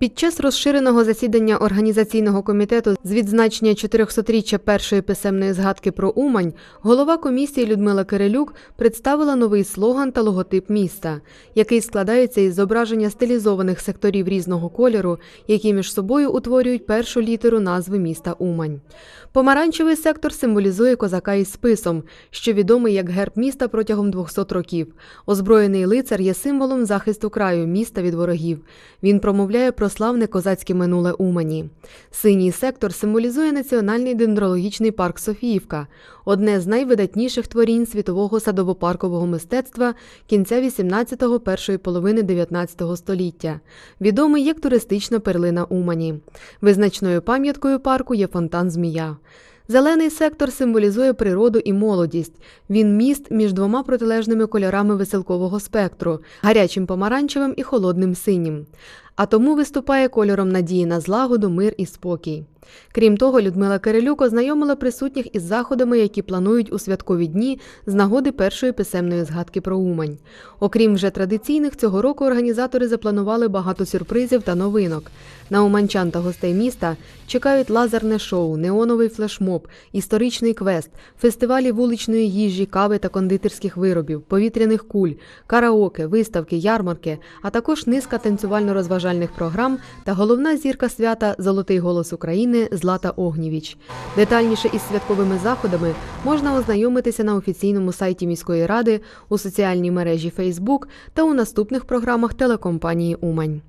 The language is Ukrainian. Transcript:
Під час розширеного засідання організаційного комітету з відзначення 400-річчя першої писемної згадки про Умань голова комісії Людмила Кирилюк представила новий слоган та логотип міста, який складається із зображення стилізованих секторів різного кольору, які між собою утворюють першу літеру назви міста Умань. Помаранчевий сектор символізує козака із списом, що відомий як герб міста протягом 200 років. Озброєний лицар є символом захисту краю міста від ворогів. Він промовляє про славне козацьке минуле Умані. Синій сектор символізує національний дендрологічний парк Софіївка, одне з найвидатніших творінь світового садово-паркового мистецтва кінця 18-го першої половини 19 століття, відомий як туристична перлина Умані. Визначною пам'яткою парку є фонтан Змія. Зелений сектор символізує природу і молодість. Він міст між двома протилежними кольорами веселкового спектру гарячим помаранчевим і холодним синім. А тому виступає кольором надії на злагоду, мир і спокій. Крім того, Людмила Кирилюк ознайомила присутніх із заходами, які планують у святкові дні з нагоди першої писемної згадки про Умань. Окрім вже традиційних, цього року організатори запланували багато сюрпризів та новинок. На уманчан та гостей міста чекають лазерне шоу, неоновий флешмоб, історичний квест, фестивалі вуличної їжі, кави та кондитерських виробів, повітряних куль, караоке, виставки, ярмарки, а також низка танцювально-розважальних програм та головна зірка свята Золотий голос України Злата Огнівіч. Детальніше із святковими заходами можна ознайомитися на офіційному сайті міської ради, у соціальній мережі Facebook та у наступних програмах телекомпанії Умань.